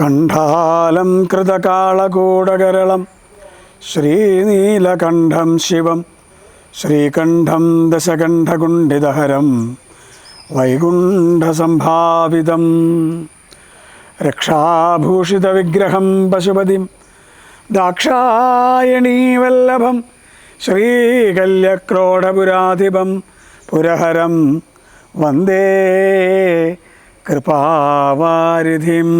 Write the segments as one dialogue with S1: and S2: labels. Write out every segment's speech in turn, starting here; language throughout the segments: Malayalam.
S1: കണ്ഠാലം കൃതകാളകൂടകരളം ശ്രീനീലകണ്ഠം ശിവം ശ്രീകണ്ഠം ദശകണ്ഠകുണ്ഠിതഹരം വൈകുണ്ഠസംഭാവിതം. രക്ഷാഭൂഷിതവിഗ്രഹം പശുപതിം ദാക്ഷായണീവല്ലഭം ശ്രീകല്യക്രോഡപുരാധിപം പുരഹരം വന്ദേ കൃപാവാരിധിം.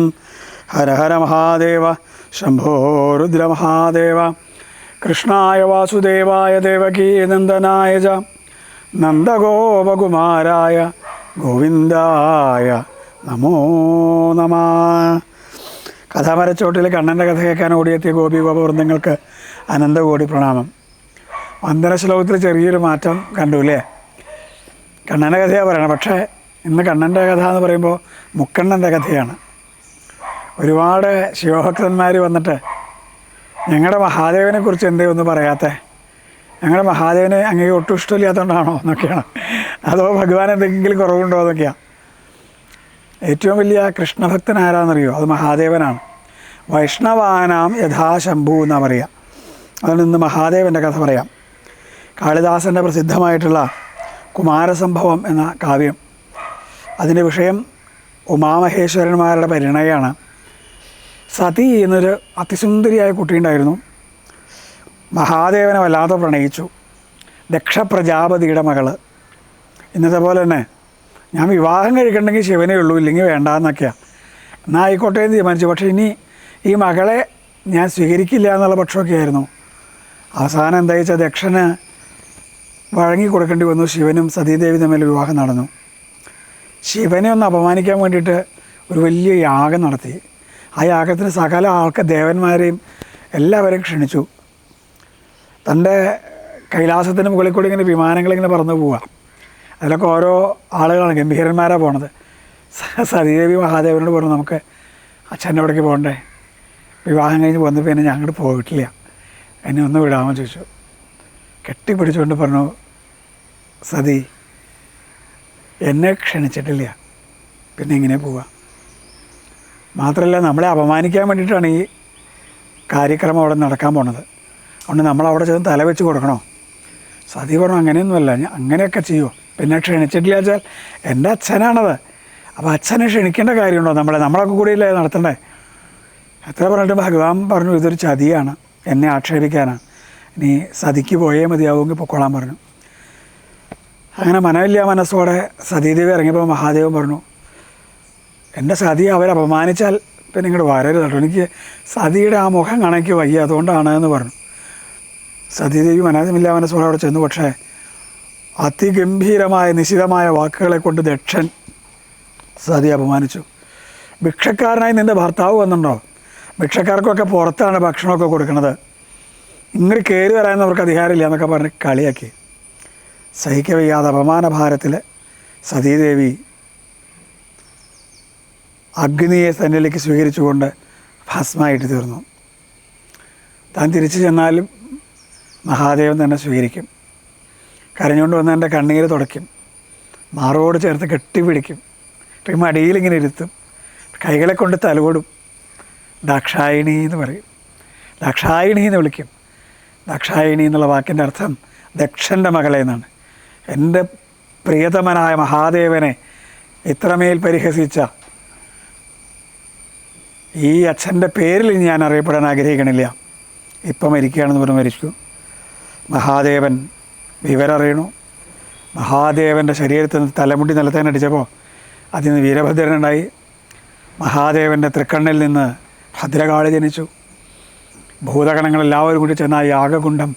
S1: ഹര ഹര മഹാദേവ ശംഭോ രുദ്ര മഹാദേവ കൃഷ്ണായ വാസുദേവായ ദേവകീനന്ദനായ ച നന്ദഗോപകുമാരായ ഗോവിന്ദായ നമോ നമ. കഥാമരച്ചോട്ടിലെ കണ്ണന്റെ കഥ കേൾക്കാൻ ഓടിയെത്തിയ ഗോപി ഗോപവൃന്ദങ്ങൾക്ക് അനന്തകോടി പ്രണാമം. വന്ദന ശ്ലോകത്തിൽ ചെറിയൊരു മാറ്റം കണ്ടു അല്ലേ കണ്ണന്റെ കഥയാണ് പറയണം പക്ഷേ ഇന്ന് കണ്ണന്റെ കഥ എന്ന് പറയുമ്പോൾ മുക്കണ്ണന്റെ കഥയാണ്. ഒരുപാട് ശിവഭക്തന്മാർ വന്നിട്ട് ഞങ്ങളുടെ മഹാദേവനെ കുറിച്ച് എന്തേ ഒന്ന് പറയാത്തേ? ഞങ്ങളുടെ മഹാദേവനെ അങ്ങനെ ഒട്ടും ഇഷ്ടമില്ലാത്തതുകൊണ്ടാണോ എന്നൊക്കെയാണ്. അതോ ഭഗവാൻ എന്തെങ്കിലും കുറവുണ്ടോ എന്നൊക്കെയാണ് ഏറ്റവും വലിയ കൃഷ്ണഭക്തൻ ആരാന്നറിയോ? അത് മഹാദേവനാണ്. വൈഷ്ണവാനാം യഥാശംഭു എന്നാ പറയുക അതുകൊണ്ട് ഇന്ന് മഹാദേവന്റെ കഥ പറയാം. കാളിദാസന്റെ പ്രസിദ്ധമായിട്ടുള്ള കുമാരസംഭവം എന്ന കാവ്യം. അതിന്റെ വിഷയം ഉമാമഹേശ്വരന്മാരുടെ പരിണയമാണ്. സതി എന്നൊരു അതിസുന്ദരിയായ കുട്ടിയുണ്ടായിരുന്നു മഹാദേവനെ വല്ലാതെ പ്രണയിച്ചു. ദക്ഷ പ്രജാപതിയുടെ മകൾ. ഇന്നത്തെ പോലെ തന്നെ ഞാൻ വിവാഹം കഴിക്കണ്ടെങ്കിൽ ശിവനേ ഉള്ളൂ ഇല്ലെങ്കിൽ വേണ്ട എന്നൊക്കെയാണ് എന്നാൽ ആയിക്കോട്ടെ എന്ന് തീരുമാനിച്ചു. പക്ഷേ ഇനി ഈ മകളെ ഞാൻ സ്വീകരിക്കില്ല എന്നുള്ള പക്ഷമൊക്കെ ആയിരുന്നു. അവസാനം എന്താ വെച്ചാൽ ദക്ഷന് വഴങ്ങി കൊടുക്കേണ്ടി വന്നു. ശിവനും സതീദേവി തമ്മിൽ വിവാഹം നടന്നു. ശിവനെ ഒന്ന് അപമാനിക്കാൻ വേണ്ടിയിട്ട് ഒരു വലിയ യാഗം നടത്തി. ആ യാഗത്തിന് സകല ആൾക്ക് ദേവന്മാരെയും എല്ലാവരെയും ക്ഷണിച്ചു. തന്റെ കൈലാസത്തിന് മുകളിൽ കൂടി ഇങ്ങനെ വിമാനങ്ങളിങ്ങനെ പറന്നു പോവുക. അതിലൊക്കെ ഓരോ ആളുകളാണ് ഗംഭീരന്മാരാണ് പോണത്. സതീദേവി മഹാദേവനോട് പറഞ്ഞു നമുക്ക് അച്ഛന്റെ അവിടേക്ക് പോകണ്ടേ? വിവാഹം കഴിഞ്ഞ് വന്നു പിന്നെ ഞങ്ങോട്ട് പോയിട്ടില്ല. എന്നെ ഒന്ന് വിടാമോ? ചോദിച്ചു. കെട്ടിപ്പിടിച്ചുകൊണ്ട് പറഞ്ഞു സതി എന്നെ ക്ഷണിച്ചിട്ടില്ല. പിന്നെ ഇങ്ങനെ പോവാ മാത്രമല്ല നമ്മളെ അപമാനിക്കാൻ വേണ്ടിയിട്ടാണ് ഈ കാര്യക്രമം അവിടെ നടക്കാൻ പോണത്. അതുകൊണ്ട് നമ്മൾ അവിടെ ചെന്ന് തല വെച്ച് കൊടുക്കണോ? സതി പറഞ്ഞു അങ്ങനെയൊന്നുമല്ല അങ്ങനെയൊക്കെ ചെയ്യുമോ പിന്നെ ക്ഷണിച്ചിട്ടില്ല വെച്ചാൽ എന്റെ അച്ഛനാണത്. അപ്പോൾ അച്ഛനെ ക്ഷണിക്കേണ്ട കാര്യമുണ്ടോ നമ്മളെ? നമ്മളൊക്കെ കൂടിയല്ലേ നടത്തണ്ടേ? എത്ര പറഞ്ഞിട്ട് ഭഗവാൻ പറഞ്ഞു ഇതൊരു ചതിയാണ്. എന്നെ ആക്ഷേപിക്കാനാണ് ഇനി സതിക്ക് പോയേ മതിയാവുമെങ്കിൽ പൊക്കോളാൻ പറഞ്ഞു. അങ്ങനെ മനമില്ല മനസ്സോടെ സതീദേവി ഇറങ്ങിയപ്പോൾ മഹാദേവൻ പറഞ്ഞു എന്റെ സതി അവരപമാനിച്ചാൽ പിന്നെ ഇങ്ങോട്ട് വരരുത് കേട്ടോ. എനിക്ക് സതിയുടെ ആ മുഖം കണക്ക് വയ്യ അതുകൊണ്ടാണ് എന്ന് പറഞ്ഞു. സതീദേവി മനമില്ല മനസ്സോടെ അവിടെ ചെന്നു. പക്ഷേ അതിഗംഭീരമായ നിശിതമായ വാക്കുകളെ കൊണ്ട് ദക്ഷൻ സതി അപമാനിച്ചു. ഭിക്ഷക്കാരനായി നിന്റെ ഭർത്താവ് വന്നിട്ടുണ്ടോ? ഭിക്ഷക്കാർക്കൊക്കെ പുറത്താണ് ഭക്ഷണമൊക്കെ കൊടുക്കുന്നത്. ഇങ്ങനെ കയറി വരാനവർക്ക് അധികാരമില്ല എന്നൊക്കെ പറഞ്ഞ് കളിയാക്കി. സഹിക്കവയ്യാതെ അപമാനഭാരത്തിൽ സതീദേവി അഗ്നിയെ തന്നിലേക്ക് സ്വീകരിച്ചുകൊണ്ട് ഭസ്മമായിട്ട് തീർന്നു. താൻ തിരിച്ചു ചെന്നാലും മഹാദേവൻ തന്നെ സ്വീകരിക്കും. കരഞ്ഞുകൊണ്ട് വന്ന എന്റെ കണ്ണീര് തുടയ്ക്കും. മാറോട് ചേർത്ത് കെട്ടിപ്പിടിക്കും പിന്നെ മടിയിലിങ്ങനെ ഇരുത്തും. കൈകളെ കൊണ്ട് തലോടും ദാക്ഷായണി എന്ന് പറയും. ദാക്ഷായണി എന്ന് വിളിക്കും. ദാക്ഷായണി എന്നുള്ള വാക്കിന്റെ അർത്ഥം ദക്ഷന്റെ മകളെ എന്നാണ്. എന്റെ പ്രിയതമനായ മഹാദേവനെ ഇത്രമേൽ പരിഹസിച്ച ഈ അച്ഛന്റെ പേരിൽ ഞാൻ അറിയപ്പെടാൻ ആഗ്രഹിക്കണില്ല. ഇപ്പം മരിക്കുകയാണെന്ന് പറഞ്ഞ് മരിച്ചു. മഹാദേവൻ വിവരറിയണു. മഹാദേവന്റെ ശരീരത്തിൽ നിന്ന് തലമുടി നിലത്തേനടിച്ചപ്പോൾ അതിൽ നിന്ന് വീരഭദ്രനുണ്ടായി മഹാദേവന്റെ തൃക്കണ്ണിൽ നിന്ന് ഭദ്രകാളി ജനിച്ചു. ഭൂതഗണങ്ങളെല്ലാവരും കൂടി ചെന്ന ആ യാഗകുണ്ഡം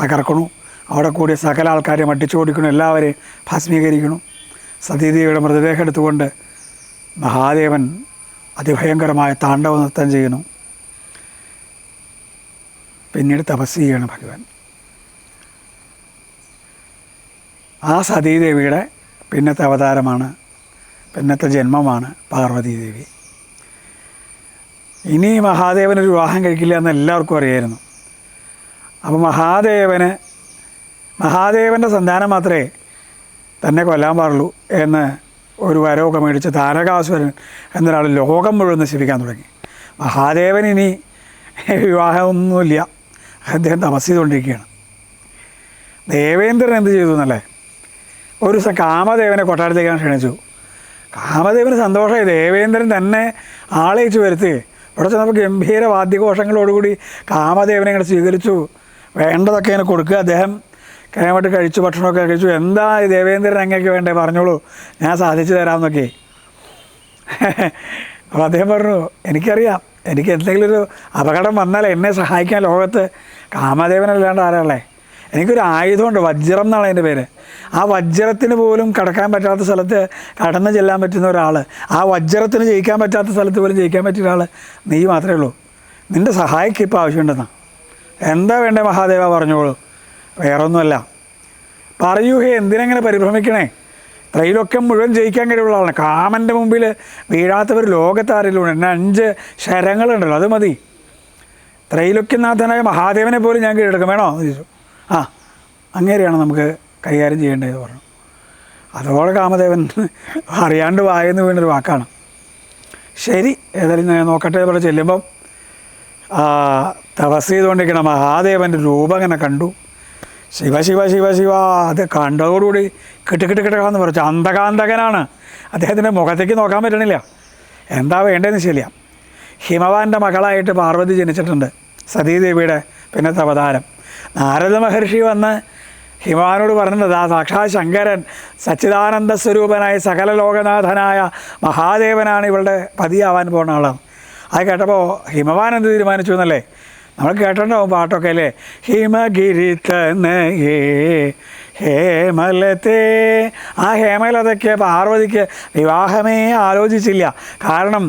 S1: തകർക്കണു. അവിടെ കൂടി സകല ആൾക്കാരെ മട്ടിച്ചോടിക്കണു എല്ലാവരെയും ഭസ്മീകരിക്കണം. സതീദേവിയുടെ മൃതദേഹം എടുത്തുകൊണ്ട് മഹാദേവൻ അതിഭയങ്കരമായ താണ്ഡവ നൃത്തം ചെയ്യുന്നു. പിന്നീട് തപസ് ചെയ്യാണ് ഭഗവാൻ. ആ സതീദേവിയുടെ പിന്നത്തെ അവതാരമാണ് പിന്നത്തെ ജന്മമാണ് പാർവതീദേവി. ഇനി മഹാദേവനൊരു വിവാഹം കഴിക്കില്ല എന്ന് എല്ലാവർക്കും അറിയായിരുന്നു. അപ്പോൾ മഹാദേവന് മഹാദേവന്റെ സന്താനം മാത്രമേ തന്നെ കൊല്ലാൻ പാടുള്ളൂ എന്ന് ഒരു വരമൊക്കെ മേടിച്ച് താരകാസുരൻ എന്നൊരാൾ ലോകം മുഴുവൻ നശിപ്പിക്കാൻ തുടങ്ങി. മഹാദേവൻ ഇനി വിവാഹമൊന്നുമില്ല. അദ്ദേഹം തപസ് ചെയ്തുകൊണ്ടിരിക്കുകയാണ് ദേവേന്ദ്രൻ എന്ത് ചെയ്തു എന്നല്ലേ? ഒരു ദിവസം കാമദേവനെ കൊട്ടാരത്തേക്കാണ് ക്ഷണിച്ചു. കാമദേവന് സന്തോഷമായി. ദേവേന്ദ്രൻ തന്നെ ആളയിച്ചു വരുത്തി. ഇവിടെ ചെന്നപ്പോൾ ഗംഭീര വാദ്യഘോഷങ്ങളോടുകൂടി കാമദേവനെ ഇങ്ങനെ സ്വീകരിച്ചു. വേണ്ടതൊക്കെ ഇങ്ങനെ കൊടുക്കുക. അദ്ദേഹം കൈമട്ട് കഴിച്ചു ഭക്ഷണമൊക്കെ കഴിച്ചു. എന്താ ദേവേന്ദ്രൻ അങ്ങേക്ക് വേണ്ടേ? പറഞ്ഞോളൂ. ഞാൻ സാധിച്ചു തരാമെന്നൊക്കെ. അപ്പോൾ അദ്ദേഹം പറഞ്ഞു എനിക്കറിയാം. എനിക്ക് എന്തെങ്കിലും ഒരു അപകടം വന്നാൽ എന്നെ സഹായിക്കാൻ ലോകത്ത് കാമദേവനല്ലാണ്ട് ആരാളെ? എനിക്കൊരു ആയുധമുണ്ട് വജ്രം എന്നാണ് അതിന്റെ പേര്. ആ വജ്രത്തിന് പോലും കടക്കാൻ പറ്റാത്ത സ്ഥലത്ത് കടന്നു ചെല്ലാൻ പറ്റുന്ന ഒരാൾ ആ വജ്രത്തിന് ജയിക്കാൻ പറ്റാത്ത സ്ഥലത്ത് പോലും ജയിക്കാൻ പറ്റിയ ഒരാൾ നീ മാത്രമേ ഉള്ളൂ. നിന്റെ സഹായിക്ക് ഇപ്പോൾ ആവശ്യമുണ്ടെന്നാണ് എന്താ വേണ്ടേ മഹാദേവ? പറഞ്ഞോളൂ. വേറൊന്നുമല്ല. പറയൂ ഹേ എന്തിനങ്ങനെ പരിഭ്രമിക്കണേ? ത്രൈലോക്യം മുഴുവൻ ജയിക്കാൻ കഴിവുള്ള ആളാണ്. കാമന്റെ മുമ്പിൽ വീഴാത്തവർ ലോകത്താരിലും എന്നെ അഞ്ച് ശരങ്ങളുണ്ടല്ലോ അത് മതി. ത്രൈലോക്യനാഥനായ മഹാദേവനെ പോലും ഞാൻ കീഴടക്കും. വേണോ? എന്ന് ചോദിച്ചു. ആ അങ്ങേരെയാണ് നമുക്ക് കൈകാര്യം ചെയ്യേണ്ടത് പറഞ്ഞു. അതോടെ കാമദേവൻ അറിയാണ്ട് വായെന്ന് വീണൊരു വാക്കാണ്. ശരി ഏതായാലും ഞാൻ നോക്കട്ടെ ഇവിടെ ചെല്ലുമ്പം തപസ് ചെയ്തുകൊണ്ടിരിക്കുന്ന മഹാദേവന്റെ രൂപം അങ്ങനെ കണ്ടു. ശിവ ശിവ ശിവ ശിവ. അത് കണ്ടതോടുകൂടി കിട്ട് കിട്ട് കിട്ടക്കാന്ന് പറഞ്ഞു. അന്ധകാന്തകനാണ് അദ്ദേഹത്തിന്റെ മുഖത്തേക്ക് നോക്കാൻ പറ്റണില്ല. എന്താ വേണ്ടതെന്ന് ശരിയ ഹിമവാന്റെ മകളായിട്ട് പാർവതി ജനിച്ചിട്ടുണ്ട്. സതീദേവിയുടെ പിന്നത്തെ അവതാരം നാരദ മഹർഷി വന്ന് ഹിമവാനോട് പറഞ്ഞത് ആ സാക്ഷാ ശങ്കരൻ സച്ചിദാനന്ദ സ്വരൂപനായ സകല ലോകനാഥനായ മഹാദേവനാണ് ഇവളുടെ പതിയാവാൻ പോകുന്ന ആളാണ്. അത് കേട്ടപ്പോൾ ഹിമവാൻ എന്ത് തീരുമാനിച്ചു എന്നല്ലേ? നമ്മൾ കേട്ടിട്ടുണ്ടാവും പാട്ടൊക്കെ അല്ലേ? ഹിമഗിരി തനയേ ഹേമലത്തെ ആ ഹേമലതയ്ക്ക് പാർവതിക്ക് വിവാഹമേ ആലോചിച്ചില്ല. കാരണം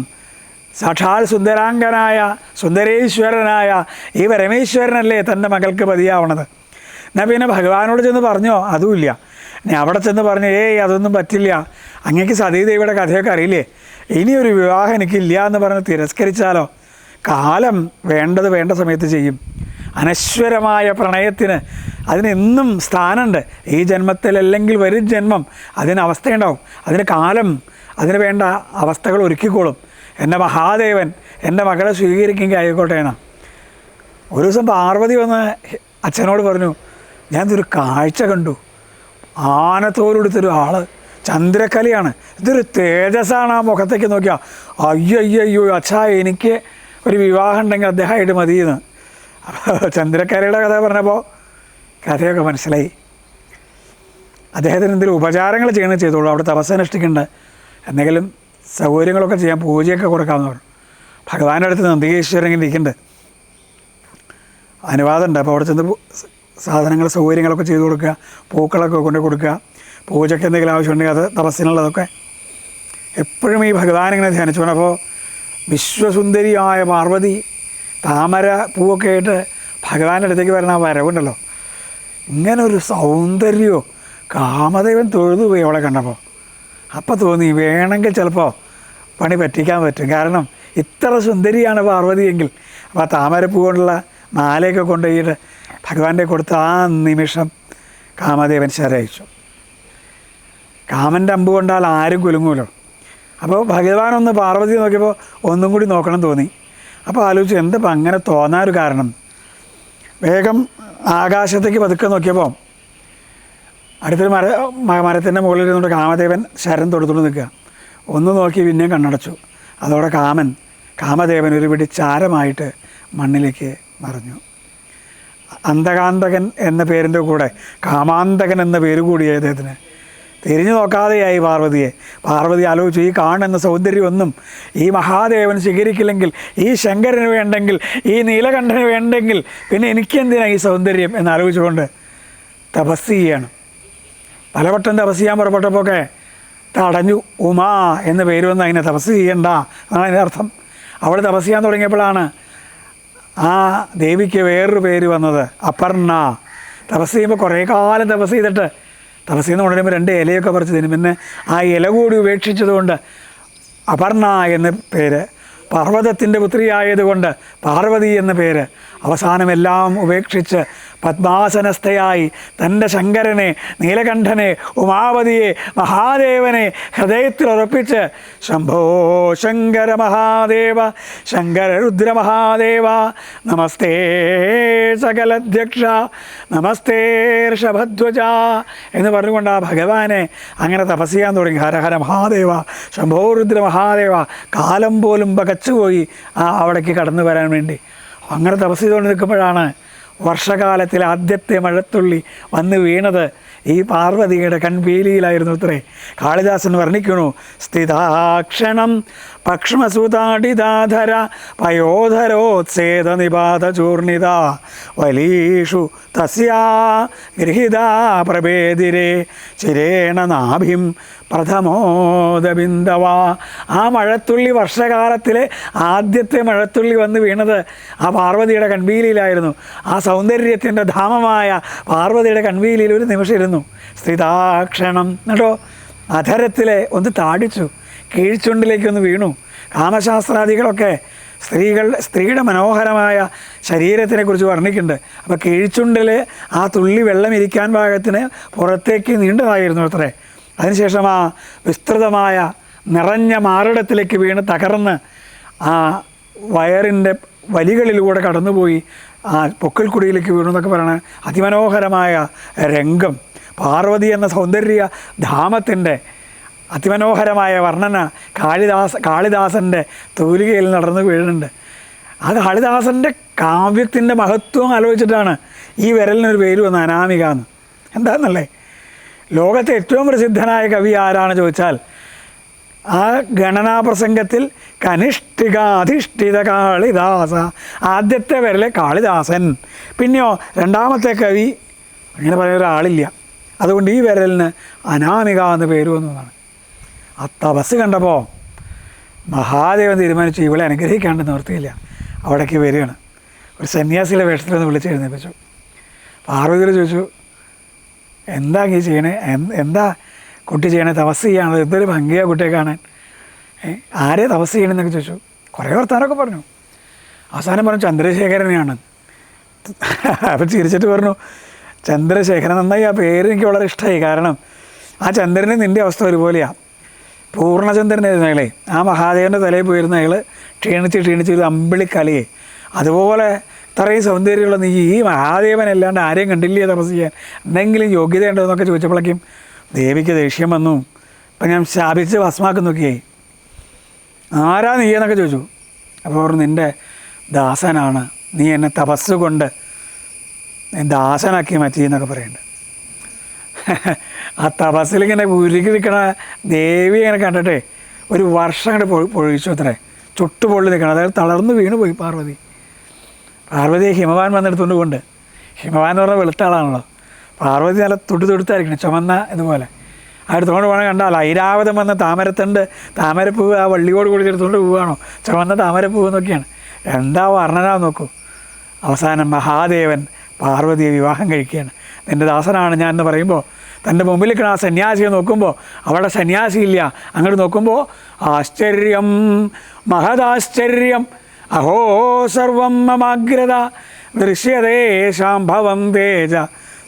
S1: സാക്ഷാൽ സുന്ദരാംഗനായ സുന്ദരേശ്വരനായ ഈ പരമേശ്വരനല്ലേ തന്റെ മകൾക്ക് പതിയാവണത്. എന്നാൽ പിന്നെ ഭഗവാനോട് ചെന്ന് പറഞ്ഞോ? അതുമില്ല. ഇനി അവിടെ ചെന്ന് പറഞ്ഞു ഏയ് അതൊന്നും പറ്റില്ല. അങ്ങേക്ക് സതീദേവിയുടെ കഥയൊക്കെ അറിയില്ലേ? ഇനിയൊരു വിവാഹം എനിക്കില്ല എന്ന് പറഞ്ഞ് തിരസ്കരിച്ചാലോ? കാലം വേണ്ടത് വേണ്ട സമയത്ത് ചെയ്യും. അനശ്വരമായ പ്രണയത്തിന് അതിനെന്നും സ്ഥാനമുണ്ട്. ഈ ജന്മത്തിലല്ലെങ്കിൽ വരും ജന്മം അതിന് അവസ്ഥയുണ്ടാവും. അതിന് കാലം അതിന് വേണ്ട അവസ്ഥകൾ ഒരുക്കിക്കോളും. എന്റെ മഹാദേവൻ എന്റെ മകളെ സ്വീകരിക്കുമെങ്കിൽ ആയിക്കോട്ടെ എന്നാ ഒരു ദിവസം പാർവതി വന്ന് അച്ഛനോട് പറഞ്ഞു ഞാൻ ഇതൊരു കാഴ്ച കണ്ടു. ആനത്തോലെടുത്തൊരു ആൾ. ചന്ദ്രക്കലയാണ് ഇതൊരു തേജസ്സാണ് ആ മുഖത്തേക്ക് നോക്കിയാൽ അയ്യോ അയ്യോ അയ്യോ അച്ഛാ എനിക്ക് ഒരു വിവാഹം ഉണ്ടെങ്കിൽ അദ്ദേഹമായിട്ട് മതിയെന്ന്. അപ്പോൾ ചന്ദ്രക്കരയുടെ കഥ പറഞ്ഞപ്പോൾ കഥയൊക്കെ മനസ്സിലായി. അദ്ദേഹത്തിന് എന്തെങ്കിലും ഉപചാരങ്ങൾ ചെയ്യണം ചെയ്തോളൂ അവിടെ തപസ്സനുഷ്ഠിക്കേണ്ട എന്തെങ്കിലും സൗകര്യങ്ങളൊക്കെ ചെയ്യാൻ പൂജയൊക്കെ കൊടുക്കാമെന്ന് പറഞ്ഞു. ഭഗവാന്റെ അടുത്ത് നന്ദികേശ്വരൻ ഇരിക്കുന്നുണ്ട് അനുവാദമുണ്ട് അപ്പോൾ അവിടെ ചെന്ന് സാധനങ്ങൾ സൗകര്യങ്ങളൊക്കെ ചെയ്തു കൊടുക്കുക. പൂക്കളൊക്കെ കൊണ്ട് കൊടുക്കുക. പൂജയ്ക്ക് എന്തെങ്കിലും ആവശ്യമുണ്ടെങ്കിൽ അത് തപസ്സിനുള്ളതൊക്കെ. എപ്പോഴും ഈ ഭഗവാൻ ഇങ്ങനെ ധ്യാനിച്ചു. അപ്പോൾ വിശ്വസുന്ദരിയായ പാർവതി താമര പൂവൊക്കെ ആയിട്ട് ഭഗവാന്റെ അടുത്തേക്ക് വരുന്ന ആ വരവുണ്ടല്ലോ. ഇങ്ങനെ ഒരു സൗന്ദര്യമോ കാമദേവൻ തൊഴുതു പോയി അവളെ കണ്ടപ്പോൾ. അപ്പം തോന്നി വേണമെങ്കിൽ ചിലപ്പോൾ പണി പറ്റിക്കാൻ പറ്റും. കാരണം ഇത്ര സുന്ദരിയാണ് പാർവതിയെങ്കിൽ അപ്പോൾ ആ താമരപ്പൂ കൊണ്ടുള്ള മാലയൊക്കെ കൊണ്ടുപോയിട്ട് ഭഗവാന്റെ കൊടുത്ത ആ നിമിഷം കാമദേവൻ ശരയിച്ചു. കാമന്റെ അമ്പ് കൊണ്ടാൽ ആരും കുലുങ്ങൂലോ. അപ്പോൾ ഭഗവാൻ ഒന്ന് പാർവതി നോക്കിയപ്പോൾ ഒന്നും കൂടി നോക്കണം തോന്നി. അപ്പോൾ ആലോചിച്ചു എന്തപ്പോൾ അങ്ങനെ തോന്നാനൊരു കാരണം? വേഗം ആകാശത്തേക്ക് പതുക്കെ നോക്കിയപ്പോൾ അടുത്തൊരു മര മരത്തിന്റെ മുകളിൽ ഇരുന്നുകൊണ്ട് കാമദേവൻ ശരം തൊടുത്തുകൊണ്ട് നിൽക്കുക. ഒന്ന് നോക്കി പിന്നെയും കണ്ണടച്ചു. അതോടെ കാമൻ കാമദേവൻ ഒരു പിടി ചാരമായിട്ട് മണ്ണിലേക്ക് മറിഞ്ഞു. അന്തകാന്തകൻ എന്ന പേരിന്റെ കൂടെ കാമാന്തകൻ എന്ന പേര് കൂടി അദ്ദേഹത്തിന്. തിരിഞ്ഞു നോക്കാതെയായി പാർവതിയെ. പാർവതി ആലോചിച്ചു ഈ കാണുന്ന സൗന്ദര്യമൊന്നും ഈ മഹാദേവൻ സ്വീകരിക്കില്ലെങ്കിൽ ഈ ശങ്കരന് വേണ്ടെങ്കിൽ ഈ നീലകണ്ഠന് വേണ്ടെങ്കിൽ പിന്നെ എനിക്കെന്തിനാണ് ഈ സൗന്ദര്യം? എന്നാലോചിച്ചുകൊണ്ട് തപസ് ചെയ്യാണ്. പലവട്ടം തപസ് ചെയ്യാൻ പുറപ്പെട്ടപ്പോൾ തടഞ്ഞു ഉമാ എന്ന് പേര് വന്ന് അതിനെ തപസ് ചെയ്യണ്ട എന്നാണ് അതിന്റെ അർത്ഥം. അവൾ തപസ് ചെയ്യാൻ തുടങ്ങിയപ്പോഴാണ് ആ ദേവിക്ക് വേറൊരു പേര് വന്നത് അപർണ. തപസ് ചെയ്യുമ്പോൾ കുറേ കാലം തപസ് ചെയ്തിട്ട് തപസ് നിന്ന് കൊണ്ടുവരുമ്പോൾ രണ്ട് ഇലയൊക്കെ പറിച്ചു തിന്നും. പിന്നെ ആ ഇല കൂടി ഉപേക്ഷിച്ചതുകൊണ്ട് അപർണ എന്ന പേര് പർവതത്തിന്റെ പുത്രിയായതുകൊണ്ട് പാർവതി എന്ന പേര്. അവസാനമെല്ലാം ഉപേക്ഷിച്ച് പത്മാസനസ്ഥയായി തന്റെ ശങ്കരനെ നീലകണ്ഠനെ ഉമാവതിയെ മഹാദേവനെ ഹൃദയത്തിൽ ഉറപ്പിച്ച് ശംഭോ ശങ്കര മഹാദേവ ശങ്കര രുദ്ര നമസ്തേ സകലധ്യക്ഷ നമസ്തേ ഋഷഭധ്വജ എന്ന് പറഞ്ഞുകൊണ്ട് ആ ഭഗവാനെ അങ്ങനെ തപസ് തുടങ്ങി. ഹരഹര ഹര മഹാദേവ ശംഭോ രുദ്ര മഹാദേവ കാലം പോലും പകച്ചുപോയി ആ അവിടേക്ക് കടന്നു വരാൻ വേണ്ടി. അങ്ങനെ തപസ് ചെയ്തുകൊണ്ട് നിൽക്കുമ്പോഴാണ് വർഷകാലത്തിൽ ആദ്യത്തെ മഴത്തുള്ളി വന്ന് വീണത്. ഈ പാർവതിയുടെ കൺപീലിയിലായിരുന്നു അത്രേ. കാളിദാസൻ വർണിക്കണു സ്ഥിതാക്ഷണം പക്ഷമസുതാടിതാധര പയോധരോത്സേത നിപാത ചൂർണിത വലീഷു തസ്യാ ഗൃഹിതാ പ്രഭേദിരേ ചിരേണ നാഭിം പ്രഥമോദബിന്ദവ. ആ മഴത്തുള്ളി വർഷകാലത്തിലെ ആദ്യത്തെ മഴത്തുള്ളി വന്ന് വീണത് ആ പാർവതിയുടെ കൺവീലിയിലായിരുന്നു ആ സൗന്ദര്യത്തിന്റെ ധാമമായ പാർവതിയുടെ കൺവീലിയിൽ ഒരു നിമിഷം ഇരുന്നു. സ്ഥിതാക്ഷണം എന്നിട്ടോ അധരത്തിലെ ഒന്ന് താടിച്ചു. കീഴ്ച്ചുണ്ടിലേക്കൊന്ന് വീണു. കാമശാസ്ത്രാദികളൊക്കെ സ്ത്രീകൾ സ്ത്രീയുടെ മനോഹരമായ ശരീരത്തിനെക്കുറിച്ച് വർണിക്കുന്നുണ്ട്. അപ്പോൾ കീഴ്ച്ചുണ്ടിൽ ആ തുള്ളി വെള്ളം ഇരിക്കാൻ പാകത്തിന് പുറത്തേക്ക് നീണ്ടതായിരുന്നു അത്രേ. അതിനുശേഷം ആ വിസ്തൃതമായ നിറഞ്ഞ മാറിടത്തിലേക്ക് വീണ് തകർന്ന് ആ വയറിന്റെ വലികളിലൂടെ കടന്നുപോയി ആ പൊക്കൽക്കുടിയിലേക്ക് വീണു എന്നൊക്കെ പറയണ അതിമനോഹരമായ രംഗം. പാർവതി എന്ന സൗന്ദര്യ ധാമത്തിന്റെ അതിമനോഹരമായ വർണന കാളിദാസ കാളിദാസന്റെ തൂലികയിൽ നടന്നു വീഴുന്നുണ്ട്. ആ കാളിദാസന്റെ കാവ്യത്തിന്റെ മഹത്വം ആലോചിച്ചിട്ടാണ് ഈ വിരലിനൊരു പേര് വന്ന അനാമിക എന്ന്. എന്താണെന്നല്ലേ ലോകത്തെ ഏറ്റവും പ്രസിദ്ധനായ കവി ആരാണ് ചോദിച്ചാൽ ആ ഗണനാപ്രസംഗത്തിൽ കനിഷ്ഠിക അധിഷ്ഠിത കാളിദാസ ആദ്യത്തെ വരലെ കാളിദാസൻ. പിന്നെയോ രണ്ടാമത്തെ കവി അങ്ങനെ പറയുന്ന ഒരാളില്ല. അതുകൊണ്ട് ഈ വിരലിന് അനാമിക എന്ന് പേര് വന്നതാണ്. ആ തപസ് കണ്ടപ്പോൾ മഹാദേവൻ തീരുമാനിച്ചു ഇവളെ അനുഗ്രഹിക്കാണ്ട് നിവർത്തിയില്ല. അവിടേക്ക് വരികയാണ്. ഒരു സന്യാസിയുടെ വേഷത്തിൽ ഒന്ന് വിളിച്ച് എഴുന്നേപ്പിച്ചു. പാർവതിയിൽ ചോദിച്ചു എന്താ ഈ ചെയ്യണേ? എന്താ കുട്ടി ചെയ്യണേ? തപസ് ചെയ്യാണല്ലോ എന്തൊരു ഭംഗിയാ കുട്ടിയെ കാണാൻ. ആരെ തപസ് ചെയ്യണമെന്നൊക്കെ ചോദിച്ചു. കുറേ വർത്താനൊക്കെ പറഞ്ഞു. അവസാനം പറഞ്ഞു ചന്ദ്രശേഖരനെയാണ്. അപ്പം ചിരിച്ചിട്ട് പറഞ്ഞു ചന്ദ്രശേഖരൻ നന്നായി ആ പേര് എനിക്ക് വളരെ ഇഷ്ടമായി കാരണം ആ ചന്ദ്രന് നിന്റെ അവസ്ഥ ഒരുപോലെയാണ് പൂർണചന്ദ്രനായിരുന്നു ആ മഹാദേവന്റെ തലയിൽ പോയിരുന്ന അയാൾ ക്ഷീണിച്ച് ക്ഷീണിച്ച് ഒരു അമ്പിളിക്കലയെ അതുപോലെ ഇത്രയും സൗന്ദര്യമുള്ള നീ ഈ മഹാദേവൻ അല്ലാണ്ട് ആരെയും കണ്ടില്ലേ തപസ് ചെയ്യാൻ എന്തെങ്കിലും യോഗ്യത ഉണ്ടോ എന്നൊക്കെ ചോദിച്ചപ്പോഴേക്കും ദേവിക്ക് ദേഷ്യം വന്നു. അപ്പം ഞാൻ ശാപിച്ച് ഭസ്മാക്കി നോക്കിയേ. ആരാ നീ? എന്നൊക്കെ ചോദിച്ചു. അപ്പോൾ പറഞ്ഞു നിന്റെ ദാസനാണ്. നീ എന്നെ തപസ് കൊണ്ട് ദാസനാക്കി മാറ്റി എന്നൊക്കെ പറയുന്നുണ്ട്. ആ തപസ്സിൽ ഇങ്ങനെ ഉരുകി നിൽക്കണ ദേവി ഇങ്ങനെ കണ്ടിട്ടേ ഒരു വർഷം അങ്ങോട്ട് പൊഴി പൊഴിച്ചു അത്രേ. ചുട്ടുപൊള്ളി നിൽക്കണം. അതായത് തളർന്നു വീണു പോയി പാർവതി. പാർവതിയെ ഹിമവാൻ വന്നെടുത്തുകൊണ്ട് കൊണ്ട് ഹിമവാൻ എന്ന് പറഞ്ഞാൽ വെളുത്ത ആളാണല്ലോ. പാർവതി നല്ല തൊട്ട് തൊടുത്തായിരിക്കണം ചുമന്ന ഇതുപോലെ. ആ എടുത്തുകൊണ്ട് പോകണ കണ്ടാൽ ഐരാവതം വന്ന താമരത്തണ്ട് താമരപ്പൂവ് ആ വള്ളിയോട് കൂടി എടുത്തുകൊണ്ട് പോവുകയാണോ ചുമന്ന താമരപ്പൂവ് എന്നൊക്കെയാണ്. എന്താ വർണന നോക്കൂ. അവസാനം മഹാദേവൻ പാർവതിയെ വിവാഹം കഴിക്കുകയാണ്. നിന്റെ ദാസനാണ് ഞാൻ എന്ന് പറയുമ്പോൾ തന്റെ മുമ്പിൽ ആ സന്യാസിയെ നോക്കുമ്പോൾ അവിടെ സന്യാസിയില്ല. അങ്ങോട്ട് നോക്കുമ്പോൾ ആശ്ചര്യം മഹദാശ്ചര്യം അഹോ സർവം മമാഗ്രത ദൃശ്യതേ ശാംഭവം തേജ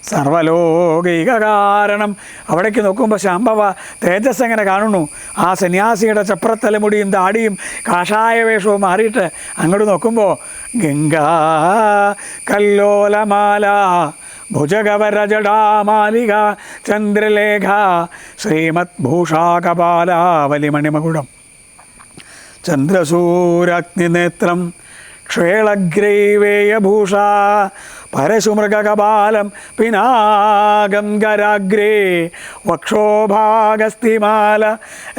S1: സർവലോകൈക കാരണം അവിടേക്ക് നോക്കുമ്പോൾ ശാംഭവ തേജസ് എങ്ങനെ കാണുന്നു? ആ സന്യാസിയുടെ ചപ്രത്തലമുടിയും താടിയും കാഷായ വേഷവും മാറിയിട്ട് അങ്ങോട്ട് നോക്കുമ്പോൾ ഗംഗാ കല്ലോലമാല ഭുജഗവരജടാമാലിക ചന്ദ്രലേഖ ശ്രീമത് ഭൂഷാകപാലാവലിമണിമകുടം ചന്ദ്രസൂരഗ്നിനേത്രം ക്ഷേളഗ്രൈവേയഭൂഷ പരശുമൃഗകപാലം പിനാകം കരാഗ്രേ വക്ഷോഭാഗസ്തിമാല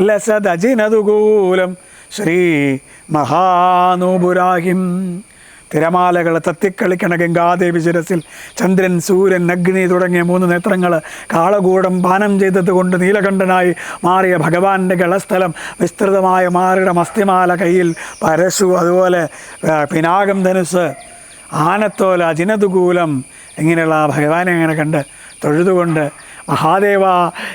S1: ലസദജിനതുകൂലം ശ്രീ മഹാനൂപുരാഹിം. തിരമാലകൾ തത്തിക്കളിക്കണ ഗംഗാദേവി ശിരസിൽ ചന്ദ്രൻ സൂര്യൻ അഗ്നി തുടങ്ങിയ മൂന്ന് നേത്രങ്ങൾ കാളകൂടം പാനം ചെയ്തതുകൊണ്ട് നീലകണ്ഠനായി മാറിയ ഭഗവാന്റെ ഗളസ്ഥലം വിസ്തൃതമായ മാറിയുടെ മസ്തിമാല കയ്യിൽ പരശു അതുപോലെ പിനാകം ധനുസ് ആനത്തോല ജിനതുകൂലം. ഇങ്ങനെയുള്ള ആ ഭഗവാനെ അങ്ങനെ കണ്ട് തൊഴുതുകൊണ്ട് മഹാദേവ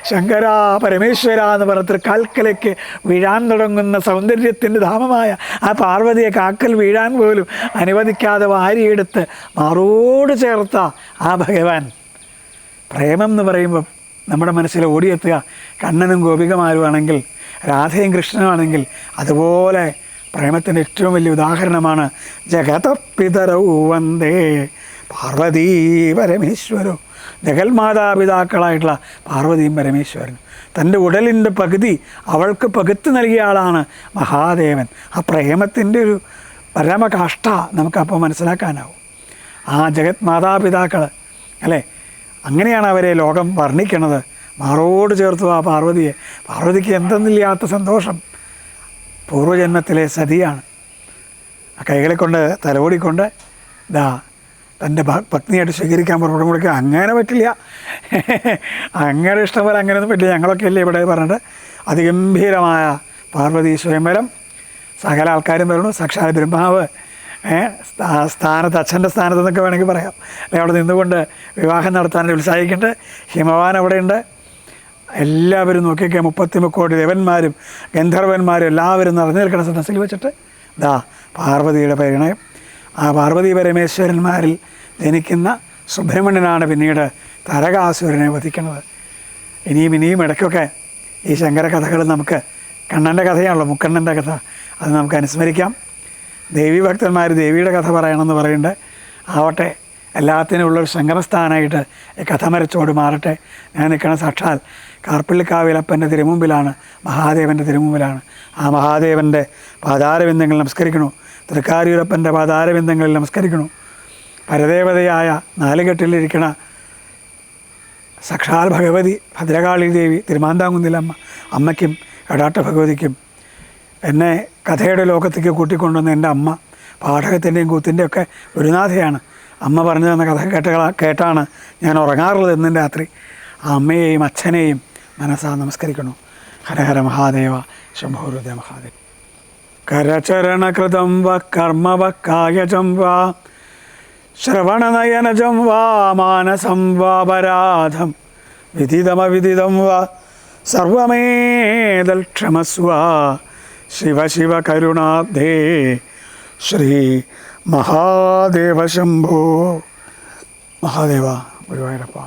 S1: ശങ്കര പരമേശ്വര എന്ന് പറഞ്ഞിട്ട് കാൽക്കലേക്ക് വീഴാൻ തുടങ്ങുന്ന സൗന്ദര്യത്തിന്റെ ധാമമായ ആ പാർവതിയെ കാക്കൽ വീഴാൻ പോലും അനുവദിക്കാതെ വാരിയെടുത്ത് മാറോട് ചേർത്ത ആ ഭഗവാൻ. പ്രേമം എന്ന് പറയുമ്പോൾ നമ്മുടെ മനസ്സിൽ ഓടിയെത്തുക. കണ്ണനും ഗോപികമാരുമാണെങ്കിൽ രാധയും കൃഷ്ണനുമാണെങ്കിൽ അതുപോലെ പ്രേമത്തിന്റെ ഏറ്റവും വലിയ ഉദാഹരണമാണ് ജഗതപിതരൗ വന്ദേ. പാർവതീ പരമേശ്വരോ. ജഗൽമാതാപിതാക്കളായിട്ടുള്ള പാർവതിയും പരമേശ്വരനും. തന്റെ ഉടലിന്റെ പകുതി അവൾക്ക് പകുത്ത് നൽകിയ ആളാണ് മഹാദേവൻ. ആ പ്രേമത്തിന്റെ ഒരു പരമകാഷ്ട നമുക്കപ്പോൾ മനസ്സിലാക്കാനാവും. ആ ജഗത് മാതാപിതാക്കൾ അല്ലേ? അങ്ങനെയാണ് അവരെ ലോകം വർണിക്കണത് മാറോട് ചേർത്തു ആ പാർവതിയെ. പാർവതിക്ക് എന്തെന്നില്ലാത്ത സന്തോഷം. പൂർവജന്മത്തിലെ സതിയാണ്. കൈകളെ കൊണ്ട് തലോടിക്കൊണ്ട് ദാ തന്റെ പത്നിയായിട്ട് സ്വീകരിക്കാൻ പുറപ്പെടും കൊടുക്കുക അങ്ങനെ പറ്റില്ല. അങ്ങനെ ഇഷ്ടം പോലെ അങ്ങനെയൊന്നും പറ്റില്ല. ഞങ്ങളൊക്കെ അല്ലേ ഇവിടെ പറഞ്ഞിട്ട് അതിഗംഭീരമായ പാർവതി സ്വയംവരം. സകല ആൾക്കാരും പറഞ്ഞു സാക്ഷാൽ ബ്രഹ്മാവ് സ്ഥാനത്ത് അച്ഛന്റെ സ്ഥാനത്ത് എന്നൊക്കെ വേണമെങ്കിൽ പറയാം. അല്ലെങ്കിൽ അവിടെ നിന്നുകൊണ്ട് വിവാഹം നടത്താൻ ഉത്സാഹിക്കുന്നുണ്ട്. ഹിമവാൻ അവിടെയുണ്ട്. എല്ലാവരും നോക്കിയൊക്കെ മുപ്പത്തി മുക്കോടി ദേവന്മാരും ഗന്ധർവന്മാരും എല്ലാവരും നിറഞ്ഞു നിൽക്കുന്ന സദസ്സിൽ വെച്ചിട്ട് ദാ പാർവതിയുടെ പരിണയം. ആ പാർവതി പരമേശ്വരന്മാരിൽ ജനിക്കുന്ന സുബ്രഹ്മണ്യനാണ് പിന്നീട് തരകാസുരനെ വധിക്കുന്നത്. ഇനിയും ഇനിയും ഇടയ്ക്കൊക്കെ ഈ ശങ്കര കഥകൾ നമുക്ക് കണ്ണന്റെ കഥയാണല്ലോ മുക്കണ്ണന്റെ കഥ. അത് നമുക്ക് അനുസ്മരിക്കാം. ദേവി ഭക്തന്മാർ ദേവിയുടെ കഥ പറയണമെന്ന് പറയുന്നുണ്ട്. ആവട്ടെ എല്ലാത്തിനും ഉള്ളൊരു സംഗമസ്ഥാനമായിട്ട് ഈ കഥ മരച്ചോട് മാറട്ടെ. ഞാൻ നിൽക്കണ സാക്ഷാൽ കാർപ്പള്ളിക്കാവിലപ്പന്റെ തിരുമുമ്പിലാണ് മഹാദേവന്റെ തിരുമുമ്പിലാണ്. ആ മഹാദേവന്റെ പാതാരവിന്ദങ്ങൾ നമസ്കരിക്കണു തൃക്കാരിയൂരപ്പന്റെ പാതാരബിന്ദങ്ങളിൽ നമസ്കരിക്കണു പരദേവതയായ നാലുകെട്ടിലിരിക്കണ സക്ഷാൽ ഭഗവതി ഭദ്രകാളി ദേവി തിരുമാന്താങ്കുന്നിലമ്മ അമ്മയ്ക്കും കടാട്ട ഭഗവതിക്കും എന്നെ കഥയുടെ ലോകത്തേക്ക് കൂട്ടിക്കൊണ്ടുവന്ന എന്റെ അമ്മ പാഠകത്തിന്റെയും കൂത്തിന്റെയും ഒക്കെ ഗുരുനാഥയാണ്. അമ്മ പറഞ്ഞു തന്ന കഥ കേട്ട കേട്ടാണ് ഞാൻ ഉറങ്ങാറുള്ളത് എന്നും രാത്രി. ആ അമ്മയെയും അച്ഛനെയും മനസ്സാ നമസ്കരിക്കണു ഹരഹര മഹാദേവ ശംഭോരുദയ മഹാദേവ. കരചരണകൃതം വ കർമ്മവ കായജം വാ ശ്രവണനയനജം വാ മാനസം വാപരാധം വിദിതമവിദിതം വാ സർവമേതൽ ക്ഷമസ്വ ശിവ ശിവ കരുണാബ്ധേ ശ്രീ മഹാദേവ ശംഭോ മഹാദേവ ഗുരുവായൂരപ്പ